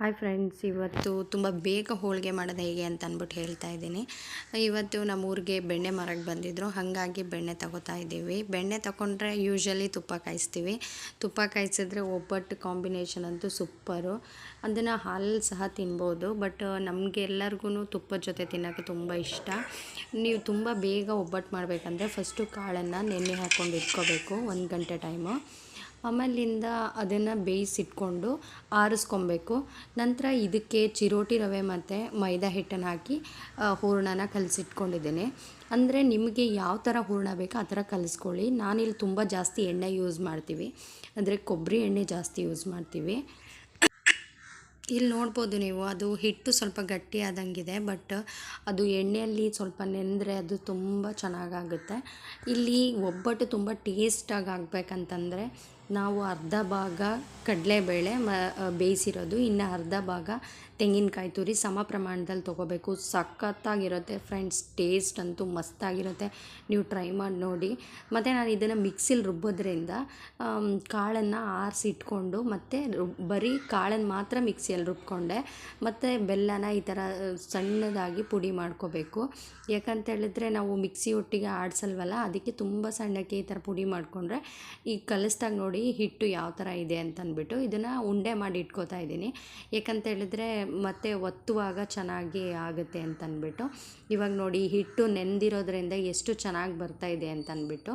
Hi friends ಇವತ್ತು ತುಂಬ ಬೇಗ ಹೋಳಿಗೆ ಮಾಡೋದು ಹೇಗೆ ಅಂತ ಅಂದ್ಬಿಟ್ಟು ಹೇಳ್ತಾ ಇದ್ದೀನಿ. ಇವತ್ತು ನಮ್ಮ ಊರಿಗೆ ಬೆಣ್ಣೆ ಮರಕ್ಕೆ ಬಂದಿದ್ದರು ಹಾಗಾಗಿ ಬೆಣ್ಣೆ ತಗೋತಾ ಇದ್ದೀವಿ. ಬೆಣ್ಣೆ ತಗೊಂಡ್ರೆ ಯೂಶ್ವಲಿ ತುಪ್ಪ ಕಾಯಿಸ್ತೀವಿ. ತುಪ್ಪ ಕಾಯಿಸಿದ್ರೆ ಒಬ್ಬಟ್ಟು ಕಾಂಬಿನೇಷನ್ ಅಂತೂ ಸೂಪರು ಅದನ್ನು ಹಾಲು ಸಹ ತಿನ್ಬೋದು. ಬಟ್ ನಮಗೆಲ್ಲರಿಗೂ ತುಪ್ಪದ ಜೊತೆ ತಿನ್ನೋಕ್ಕೆ ತುಂಬ ಇಷ್ಟ. ನೀವು ತುಂಬ ಬೇಗ ಒಬ್ಬಟ್ಟು ಮಾಡಬೇಕಂದ್ರೆ ಫಸ್ಟು ಕಾಳನ್ನು ನೆನೆ ಹಾಕ್ಕೊಂಡು ಇಟ್ಕೋಬೇಕು. ಒಂದು ಗಂಟೆ ಟೈಮು ಆಮೇಲಿಂದ ಅದನ್ನು ಬೇಯಿಸಿಟ್ಕೊಂಡು ಆರಿಸ್ಕೊಬೇಕು. ನಂತರ ಇದಕ್ಕೆ ಚಿರೋಟಿ ರವೆ ಮತ್ತು ಮೈದಾ ಹಿಟ್ಟನ್ನು ಹಾಕಿ ಹೂರಣನ ಕಲಸಿಟ್ಕೊಂಡಿದ್ದೇನೆ. ಅಂದರೆ ನಿಮಗೆ ಯಾವ ಥರ ಹೂರಣ ಬೇಕೋ ಆ ಥರ ಕಲಿಸ್ಕೊಳ್ಳಿ. ನಾನಿಲ್ಲಿ ತುಂಬ ಜಾಸ್ತಿ ಎಣ್ಣೆ ಯೂಸ್ ಮಾಡ್ತೀವಿ. ಅಂದರೆ ಕೊಬ್ಬರಿ ಎಣ್ಣೆ ಜಾಸ್ತಿ ಯೂಸ್ ಮಾಡ್ತೀವಿ. ಇಲ್ಲಿ ನೋಡ್ಬೋದು ನೀವು, ಅದು ಹಿಟ್ಟು ಸ್ವಲ್ಪ ಗಟ್ಟಿ ಆದಂಗಿದೆ ಬಟ್ ಅದು ಎಣ್ಣೆಯಲ್ಲಿ ಸ್ವಲ್ಪ ನೆಂದರೆ ಅದು ತುಂಬ ಚೆನ್ನಾಗಾಗುತ್ತೆ. ಇಲ್ಲಿ ಒಬ್ಬಟ್ಟು ತುಂಬ ಟೇಸ್ಟಾಗಿ ಆಗಬೇಕಂತಂದರೆ ನಾವು ಅರ್ಧ ಭಾಗ ಕಡಲೆಬೇಳೆ ಮ ಬೇಯಿಸಿರೋದು, ಇನ್ನು ಅರ್ಧ ಭಾಗ ತೆಂಗಿನಕಾಯಿ ತುರಿ ಸಮ ಪ್ರಮಾಣದಲ್ಲಿ ತೊಗೋಬೇಕು. ಸಖತ್ತಾಗಿರುತ್ತೆ ಫ್ರೆಂಡ್ಸ್, ಟೇಸ್ಟ್ ಅಂತೂ ಮಸ್ತಾಗಿರುತ್ತೆ. ನೀವು ಟ್ರೈ ಮಾಡಿ ನೋಡಿ. ಮತ್ತು ನಾನು ಇದನ್ನು ಮಿಕ್ಸಿಲಿ ರುಬ್ಬೋದ್ರಿಂದ ಕಾಳನ್ನು ಆರಿಸಿಟ್ಕೊಂಡು, ಮತ್ತು ರುಬ್ ಬರೀ ಕಾಳನ್ನು ಮಾತ್ರ ಮಿಕ್ಸಿಯಲ್ಲಿ ರುಬ್ಕೊಂಡೆ. ಮತ್ತು ಬೆಲ್ಲನ ಈ ಥರ ಸಣ್ಣದಾಗಿ ಪುಡಿ ಮಾಡ್ಕೋಬೇಕು. ಯಾಕಂತ ಹೇಳಿದ್ರೆ ನಾವು ಮಿಕ್ಸಿ ಒಟ್ಟಿಗೆ ಆಡಿಸಲ್ವಲ್ಲ, ಅದಕ್ಕೆ ತುಂಬ ಸಣ್ಣಕ್ಕೆ ಈ ಥರ ಪುಡಿ ಮಾಡಿಕೊಂಡ್ರೆ ಈಗ ಕಲಿಸ್ದಾಗ ನೋಡಿ ಹಿಟ್ಟು ಯಾವ ಥರ ಇದೆ ಅಂತಂದ್ಬಿಟ್ಟು ಇದನ್ನು ಉಂಡೆ ಮಾಡಿ ಇಟ್ಕೋತಾ ಇದ್ದೀನಿ. ಯಾಕಂತ ಹೇಳಿದ್ರೆ ಮತ್ತೆ ಒತ್ತುವಾಗ ಚೆನ್ನಾಗಿ ಆಗುತ್ತೆ ಅಂತಂದ್ಬಿಟ್ಟು. ಇವಾಗ ನೋಡಿ ಹಿಟ್ಟು ನೆಂದಿರೋದ್ರಿಂದ ಎಷ್ಟು ಚೆನ್ನಾಗಿ ಬರ್ತಾ ಇದೆ ಅಂತ ಅಂದ್ಬಿಟ್ಟು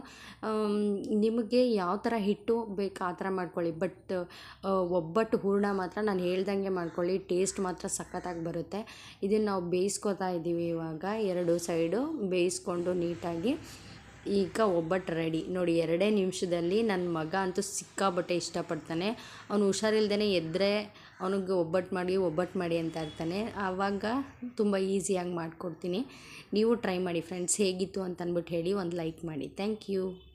ನಿಮಗೆ ಯಾವ ಥರ ಹಿಟ್ಟು ಬೇಕು ಆ ಥರ ಮಾಡ್ಕೊಳ್ಳಿ. ಬಟ್ ಒಬ್ಬಟ್ಟು ಹೂರ್ಣ ಮಾತ್ರ ನಾನು ಹೇಳ್ದಂಗೆ ಮಾಡ್ಕೊಳ್ಳಿ. ಟೇಸ್ಟ್ ಮಾತ್ರ ಸಖತ್ತಾಗಿ ಬರುತ್ತೆ. ಇದನ್ನು ನಾವು ಬೇಯಿಸ್ಕೊತಾ ಇದ್ದೀವಿ ಇವಾಗ. ಎರಡು ಸೈಡು ಬೇಯಿಸ್ಕೊಂಡು ನೀಟಾಗಿ ಈಗ ಒಬ್ಬಟ್ಟು ರೆಡಿ ನೋಡಿ, ಎರಡೇ ನಿಮಿಷದಲ್ಲಿ ನನ್ನ ಮಗ ಅಂತೂ ಸಿಕ್ಕಾಬಟ್ಟೆ ಇಷ್ಟಪಡ್ತಾನೆ. ಅವನು ಹುಷಾರಿಲ್ದೇ ಎದ್ದರೆ ಅವನಿಗೆ ಒಬ್ಬಟ್ಟು ಮಾಡಿ ಒಬ್ಬಟ್ಟು ಮಾಡಿ ಅಂತ ಇರ್ತಾನೆ. ಆವಾಗ ತುಂಬ ಈಸಿಯಾಗಿ ಮಾಡಿಕೊಡ್ತೀನಿ. ನೀವು ಟ್ರೈ ಮಾಡಿ ಫ್ರೆಂಡ್ಸ್ ಹೇಗಿತ್ತು ಅಂತ ಅಂದ್ಬಿಟ್ಟು ಹೇಳಿ, ಒಂದು ಲೈಕ್ ಮಾಡಿ. Thank you